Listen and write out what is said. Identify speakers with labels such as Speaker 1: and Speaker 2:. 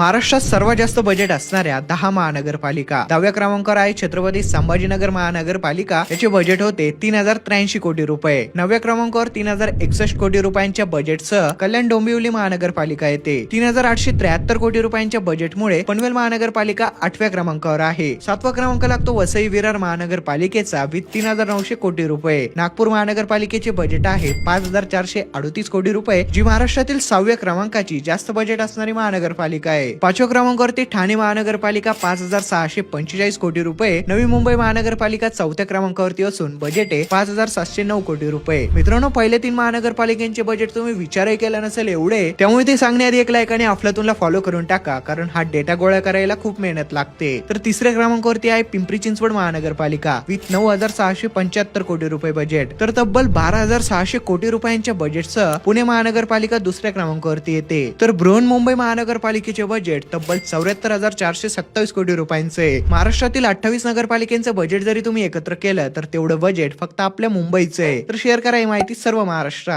Speaker 1: महाराष्ट्रात सर्वात जास्त बजेट असणाऱ्या दहा महानगरपालिका. दहाव्या क्रमांकावर आहे छत्रपती संभाजीनगर महानगरपालिका याचे बजेट होते तीन हजार त्र्याऐंशी कोटी रुपये. नवव्या क्रमांकावर तीन हजार एकसष्ट कोटी रुपयांच्या बजेटसह कल्याण डोंबिवली महानगरपालिका येते. तीन हजार आठशे त्र्याहत्तर कोटी रुपयांच्या बजेटमुळे पनवेल महानगरपालिका आठव्या क्रमांकावर आहे. सातवा क्रमांक लागतो वसई विरार महानगरपालिकेचा विथ तीन हजार नऊशे कोटी रुपये. नागपूर महानगरपालिकेचे बजेट आहे पाच हजार चारशे अडतीस कोटी रुपये जी महाराष्ट्रातील सहाव्या क्रमांकाची जास्त बजेट असणारी महानगरपालिका आहे. पाचव्या क्रमांकावरती ठाणे महानगरपालिका पाच हजार सहाशे पंचेचाळीस कोटी रुपये. नवी मुंबई महानगरपालिका चौथ्या क्रमांकावरती असून बजेट आहे पाच हजार सातशे नऊ कोटी रुपये. मित्रांनो पहिले तीन महानगरपालिकेचे बजेट तुम्ही विचारही केला नसेल एवढे. त्यामुळे ते सांगण्याआधी एक लाईक आणि अफलातूनला फॉलो करून टाका कारण हा डेटा गोळा करायला खूप मेहनत लागते. तर तिसऱ्या क्रमांकावरती आहे पिंपरी चिंचवड महानगरपालिका विथ नऊ हजार सहाशे पंच्याहत्तर कोटी रुपये बजेट तर तब्बल बारा हजार सहाशे कोटी रुपयांच्या बजेटसह पुणे महानगरपालिका दुसऱ्या क्रमांकावरती येते. तर बृहन्मुंबई महानगरपालिकेचे बजेट बजेट तब्बल चौऱ्याहत्तर हजार चारशे सत्तावीस कोटी रुपयांचे आहे. महाराष्ट्रातील अठ्ठावीस नगरपालिकेचं बजेट जरी तुम्ही एकत्र केलं तर तेवढं बजेट फक्त आपल्या मुंबईचं आहे तर शेअर करा ही माहिती सर्व महाराष्ट्रात